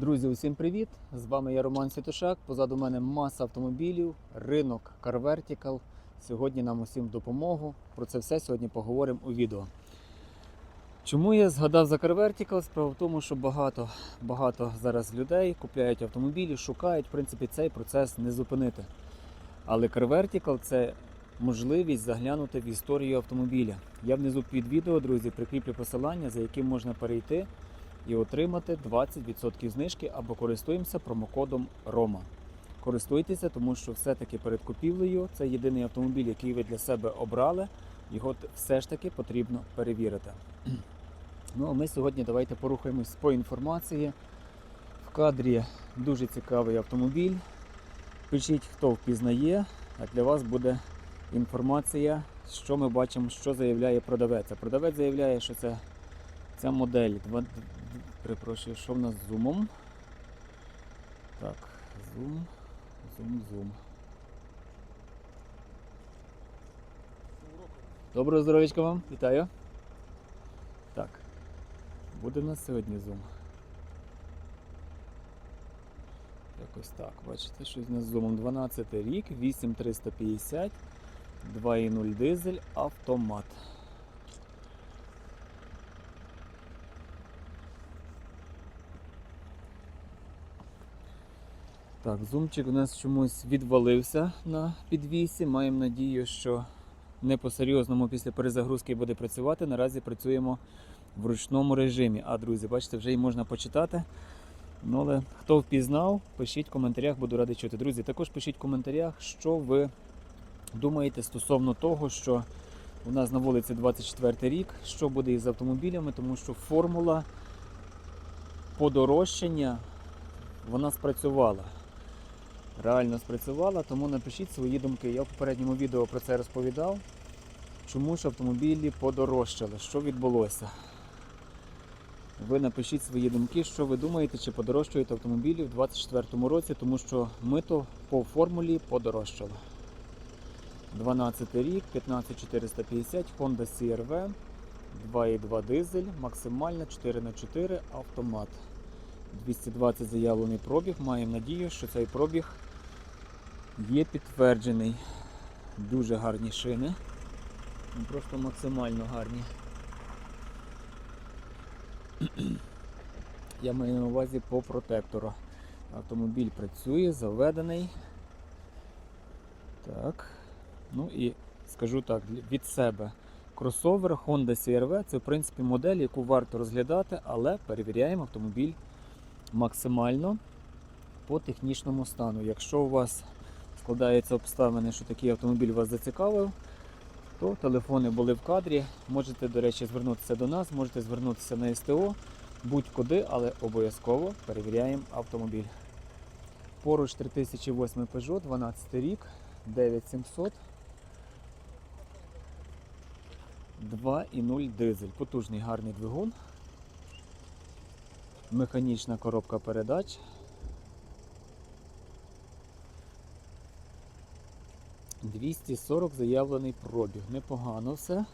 Друзі, усім привіт! З вами я Роман Святошак. Позаду мене маса автомобілів, ринок Car Vertical. Сьогодні нам усім допомогу. Про це все сьогодні поговоримо у відео. Чому я згадав за Car Vertical? Справа в тому, що багато, багато зараз людей купляють автомобілі, шукають. В принципі, цей процес не зупинити. Але Car Vertical – це можливість заглянути в історію автомобіля. Я внизу під відео, друзі, прикріплю посилання, за яким можна перейти і отримати 20% знижки або користуємося промокодом ROMA. Користуйтеся, тому що все-таки перед купівлею це єдиний автомобіль, який ви для себе обрали. Його все ж таки потрібно перевірити. Ну а ми сьогодні давайте порухаємось по інформації. В кадрі дуже цікавий автомобіль. Пишіть, хто впізнає, а для вас буде інформація, що ми бачимо, що заявляє продавець. Продавець заявляє, що це Ця модель, перепрошую, що в нас з зумом? Так, зум, зум, зум. Доброго здоров'ячка вам, вітаю. Так, буде в нас сьогодні зум. Якось так, бачите, щось у нас з зумом 12 рік, 8350, 2.0 дизель, автомат. Так, зумчик у нас чомусь відвалився на підвісі. Маємо надію, що не по-серйозному після перезагрузки буде працювати. Наразі працюємо в ручному режимі. А, друзі, бачите, вже й можна почитати. Ну, але хто впізнав, пишіть в коментарях, буду радий чути. Друзі, також пишіть в коментарях, що ви думаєте стосовно того, що у нас на вулиці 24 рік, що буде із автомобілями, тому що формула подорожчання вона спрацювала. Реально спрацювала, тому напишіть свої думки. Я в попередньому відео про це розповідав. Чому ж автомобілі подорожчали? Що відбулося? Ви напишіть свої думки, що ви думаєте, чи подорожчують автомобілі в 2024 році, тому що ми то по формулі подорожчали. 12 рік, 15450, Honda CRV, 2.2 дизель, максимально 4х4 автомат. 220 заявлений пробіг. Маємо надію, що цей пробіг є підтверджений. Дуже гарні шини. Ну, Просто максимально гарні. Я маю на увазі по протектору. Автомобіль працює, заведений. Так. Ну і скажу так, від себе. Кросовер Honda CR-V це в принципі модель, яку варто розглядати, але перевіряємо автомобіль максимально по технічному стану. Якщо у вас складаються обставини, що такий автомобіль вас зацікавив, то телефони були в кадрі. Можете, до речі, звернутися до нас, можете звернутися на СТО, будь-куди, але обов'язково перевіряємо автомобіль. Поруч 3008 Peugeot, 12 рік, 9700. 2,0 дизель. Потужний гарний двигун. Механічна коробка передач. «240 заявлений пробіг. Непогано все.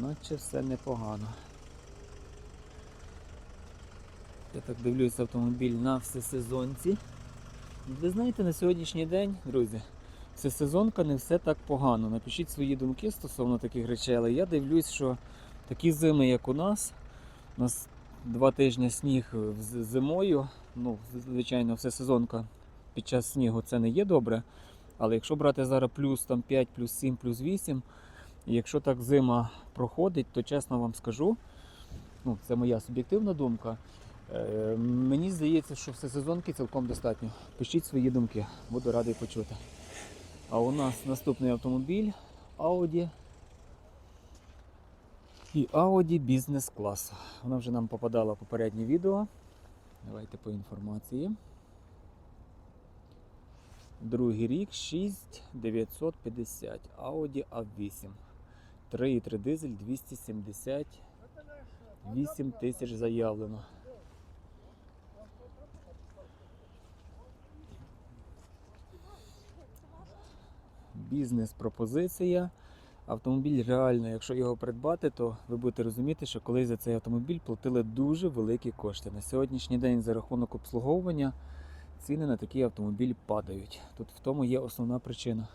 Наче все непогано. Я так дивлюся автомобіль на всесезонці. Ви знаєте, на сьогоднішній день, друзі, всесезонка не все так погано. Напишіть свої думки стосовно таких речей, але я дивлюсь, що такі зими, як у нас, у нас два тижні сніг зимою. Ну, звичайно, всесезонка під час снігу це не є добре. Але якщо брати зараз плюс там 5, плюс 7, плюс 8, і якщо так зима проходить, то чесно вам скажу, ну, це моя суб'єктивна думка. Е, мені здається, що всесезонки цілком достатньо. Пишіть свої думки, буду радий почути. А у нас наступний автомобіль Audi. І Audi бізнес клас. Вона вже нам попадала в попереднє відео. Давайте по інформації. Другий рік 6950 Audi A8. 3,3 дизель 278 тисяч заявлено. Бізнес пропозиція. Автомобіль реально, якщо його придбати, то ви будете розуміти, що колись за цей автомобіль платили дуже великі кошти. На сьогоднішній день за рахунок обслуговування ціни на такий автомобіль падають. Тут в тому є основна причина.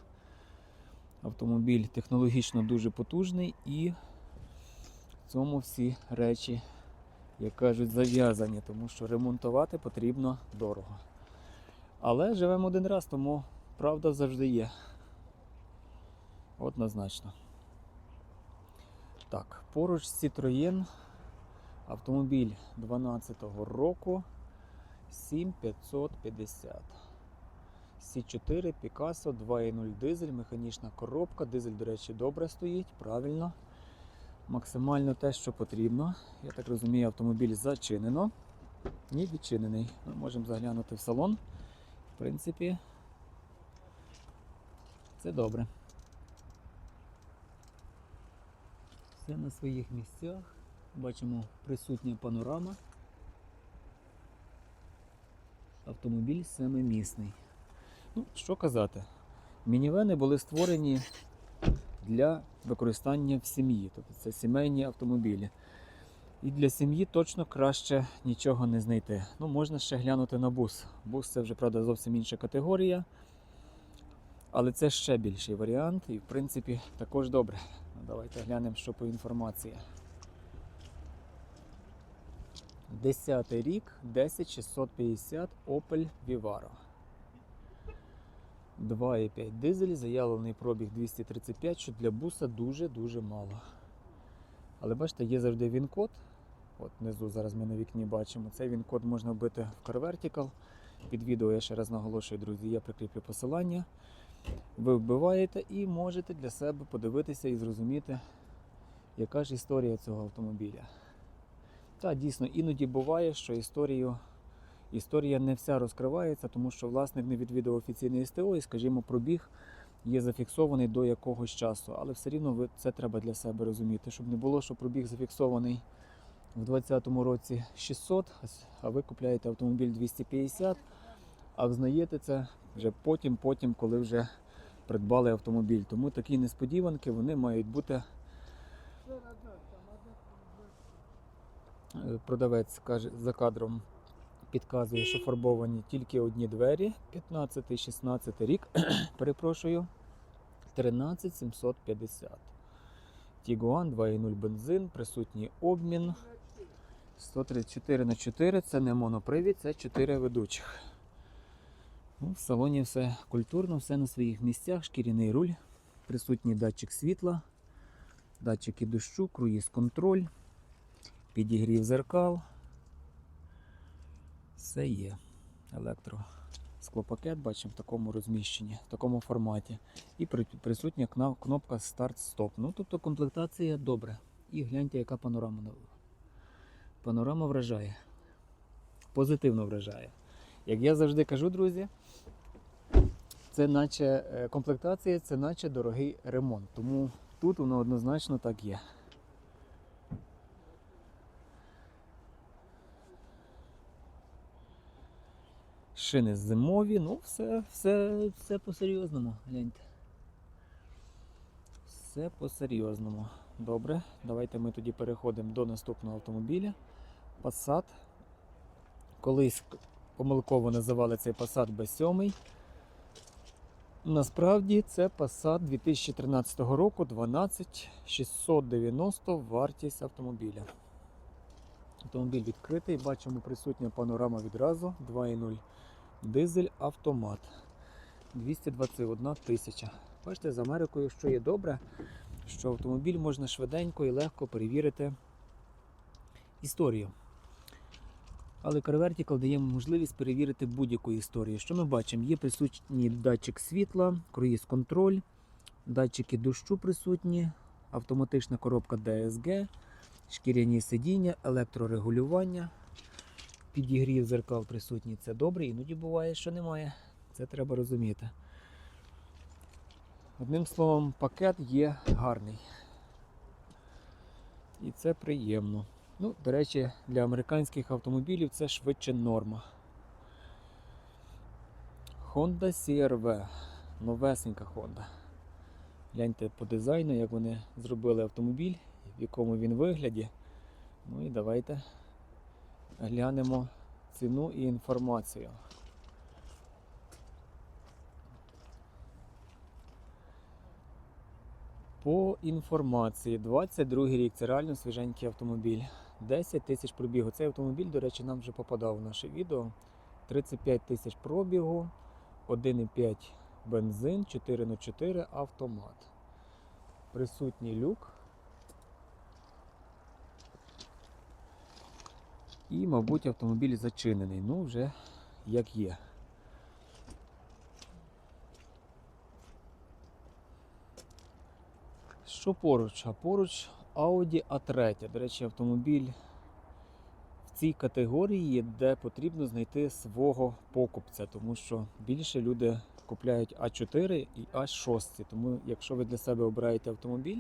Автомобіль технологічно дуже потужний і в цьому всі речі, як кажуть, зав'язані, тому що ремонтувати потрібно дорого. Але живемо один раз, тому правда завжди є. Однозначно. Так, поруч Citroën автомобіль 12-го року 7550. Сі4 Picasso 2.0 дизель, механічна коробка. Дизель, до речі, добре стоїть, правильно. Максимально те, що потрібно. Я так розумію, автомобіль зачинено. Ні, відчинений. Ми можемо заглянути в салон. В принципі, це добре. Все на своїх місцях. Бачимо присутня панорама. Автомобіль семимісний. Ну, що казати, мінівени були створені для використання в сім'ї, тобто це сімейні автомобілі. І для сім'ї точно краще нічого не знайти. Ну, можна ще глянути на бус. Бус це вже, правда, зовсім інша категорія. Але це ще більший варіант і, в принципі, також добре. Ну, Давайте глянемо, що по інформації. 10 рік, 10650 Opel Vivaro. 2,5 дизель, заявлений пробіг 235, що для буса дуже-дуже мало. Але бачите, є завжди він-код. От внизу зараз ми на вікні бачимо. Цей він-код можна вбити в Car Vertical. Під відео я ще раз наголошую, друзі, я прикріплю посилання. Ви вбиваєте і можете для себе подивитися і зрозуміти, яка ж історія цього автомобіля. Та дійсно іноді буває, що історію, історія не вся розкривається, тому що власник не відвідав офіційне СТО і, скажімо, пробіг є зафіксований до якогось часу. Але все рівно це треба для себе розуміти, щоб не було, що пробіг зафіксований в 2020 році 600, а ви купляєте автомобіль 250, а взнаєте це вже потім, потім, коли вже придбали автомобіль. Тому такі несподіванки вони мають бути. Е, Продавець каже за кадром підказує, що фарбовані тільки одні двері. 15-16 рік. Перепрошую. 13750. Тігуан 2.0 бензин, присутній обмін. 134 на 4 це не монопривід, це 4 ведучих. Ну, в салоні все культурно, все на своїх місцях, шкіряний руль, присутній датчик світла, датчики дощу, круїз-контроль, підігрів зеркал. Все є. Електро. Склопакет бачимо в такому розміщенні, в такому форматі. І присутня кнопка старт-стоп. Ну, тобто комплектація добра. І гляньте, яка панорама. Панорама вражає. Позитивно вражає. Як я завжди кажу, друзі, це наче е, комплектація, це наче дорогий ремонт. Тому тут воно однозначно так є. Шини зимові, ну все, все, все по-серйозному, гляньте. Все по-серйозному. Добре, давайте ми тоді переходимо до наступного автомобіля. Passat. Колись помилково називали цей Passat B7. Насправді це Passat 2013 року 12690 вартість автомобіля. Автомобіль відкритий, бачимо присутня панорама відразу 2.0 дизель автомат 221 тисяча. Бачите, з Америкою, що є добре, що автомобіль можна швиденько і легко перевірити історію. Але Car Vertical дає можливість перевірити будь-яку історію. Що ми бачимо? Є присутній датчик світла, круїз-контроль, датчики дощу присутні, автоматична коробка DSG, шкіряні сидіння, електрорегулювання, підігрів зеркал присутній. Це добре, іноді буває, що немає. Це треба розуміти. Одним словом, пакет є гарний. І це приємно. Ну, до речі, для американських автомобілів це швидше норма. Honda CRV. Новесенька Honda. Гляньте по дизайну, як вони зробили автомобіль, в якому він вигляді. Ну і давайте глянемо ціну і інформацію. По інформації, 22 рік, це реально свіженький автомобіль. 10 тисяч пробігу. Цей автомобіль, до речі, нам вже попадав в наше відео. 35 тисяч пробігу, 1,5 бензин, 4х4 автомат. Присутній люк. І, мабуть, автомобіль зачинений. Ну, вже як є. Що поруч? А поруч Audi A3. До речі, автомобіль в цій категорії, де потрібно знайти свого покупця, тому що більше люди купляють А4 і А6. Тому, якщо ви для себе обираєте автомобіль,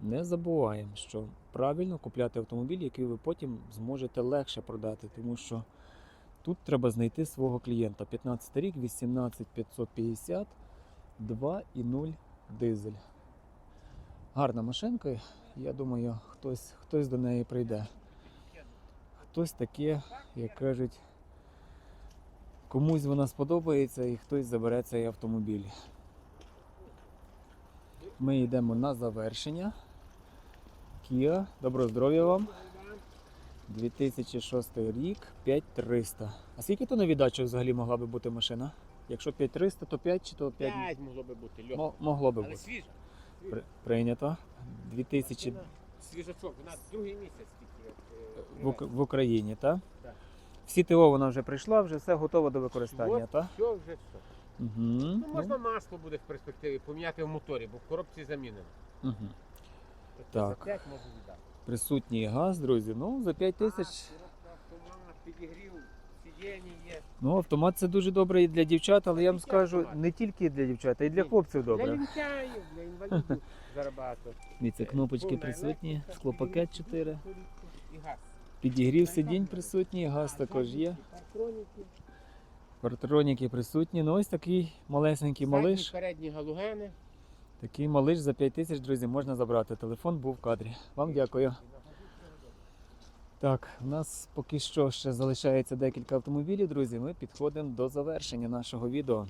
не забуваємо, що правильно купляти автомобіль, який ви потім зможете легше продати, тому що тут треба знайти свого клієнта. 15 рік, 18550, 2,0 дизель. Гарна машинка. Я думаю, хтось, хтось до неї прийде. Хтось таке, як кажуть, комусь вона сподобається і хтось забере цей автомобіль. Ми йдемо на завершення. Kia, доброго здоров'я вам. 2006 рік, 5300. А скільки то на віддачу взагалі могла би бути машина? Якщо 5300, то 5 чи то 5? 5 могло би бути, льох. Мо- могло би Але бути. свіжа. При- Прийнято. 2000 Машина Свіжачок, вона другий місяць тільки. е, в, Ук- в Україні, так? Так. Всі ТО вона вже прийшла, вже все готово до використання, так? Все вже все. Угу. Ну, можна масло буде в перспективі поміняти в моторі, бо в коробці замінено. Угу. Так. За 5 можу віддати. Присутній газ, друзі. Ну, за 5 тисяч. Автомат, підігрів, сидіння є. Ну, автомат це дуже добре і для дівчат, але я вам скажу, не тільки для дівчат, а й для хлопців Для добре. лінчаїв, для інвалідів зарабату. Дивіться, кнопочки присутні, склопакет 4, І газ. підігрів сидінь присутній, газ також є. Партроніки. Партроніки присутні. Ну ось такий малесенький малиш. Задні, передні галогени. Такий малиш за 5 тисяч, друзі, можна забрати. Телефон був в кадрі. Вам дякую. Так, у нас поки що ще залишається декілька автомобілів, друзі. Ми підходимо до завершення нашого відео.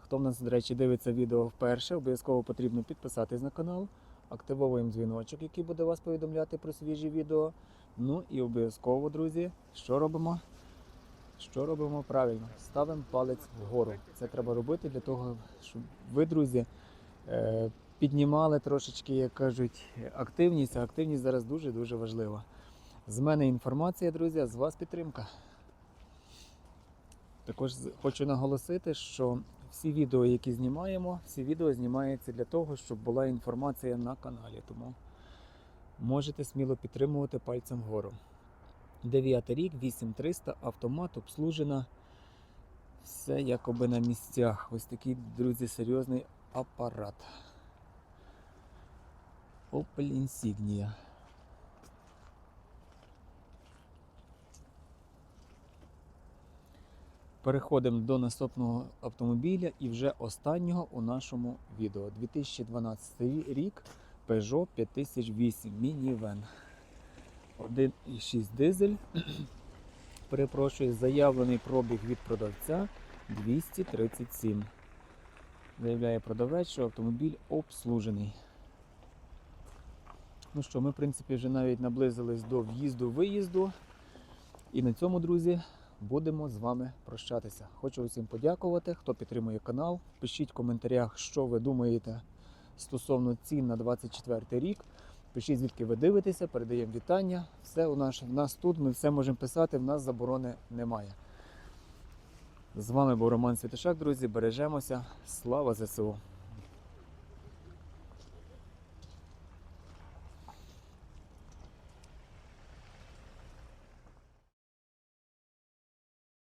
Хто в нас, до речі, дивиться відео вперше, обов'язково потрібно підписатись на канал, активовуємо дзвіночок, який буде вас повідомляти про свіжі відео. Ну і обов'язково, друзі, що робимо? Що робимо правильно? Ставимо палець вгору. Це треба робити для того, щоб ви, друзі, піднімали трошечки, як кажуть, активність. А активність зараз дуже-дуже важлива. З мене інформація, друзі, а з вас підтримка. Також хочу наголосити, що всі відео, які знімаємо, всі відео знімаються для того, щоб була інформація на каналі. Тому можете сміло підтримувати пальцем вгору. 9 рік, 8300, автомат, обслужена. Все якоби на місцях. Ось такий, друзі, серйозний апарат. Opel Insignia. Переходимо до наступного автомобіля і вже останнього у нашому відео. 2012 рік Peugeot 5008 Minivan. 1,6 дизель. Перепрошую, заявлений пробіг від продавця 237. Заявляє продавець, що автомобіль обслужений. Ну що, ми, в принципі, вже навіть наблизились до в'їзду-виїзду. І на цьому, друзі, будемо з вами прощатися. Хочу усім подякувати, хто підтримує канал. Пишіть в коментарях, що ви думаєте стосовно цін на 24 рік. Пишіть, звідки ви дивитеся, передаємо вітання. Все у нас, в нас тут, ми все можемо писати, в нас заборони немає. З вами був Роман Святишак, друзі. Бережемося. Слава ЗСУ!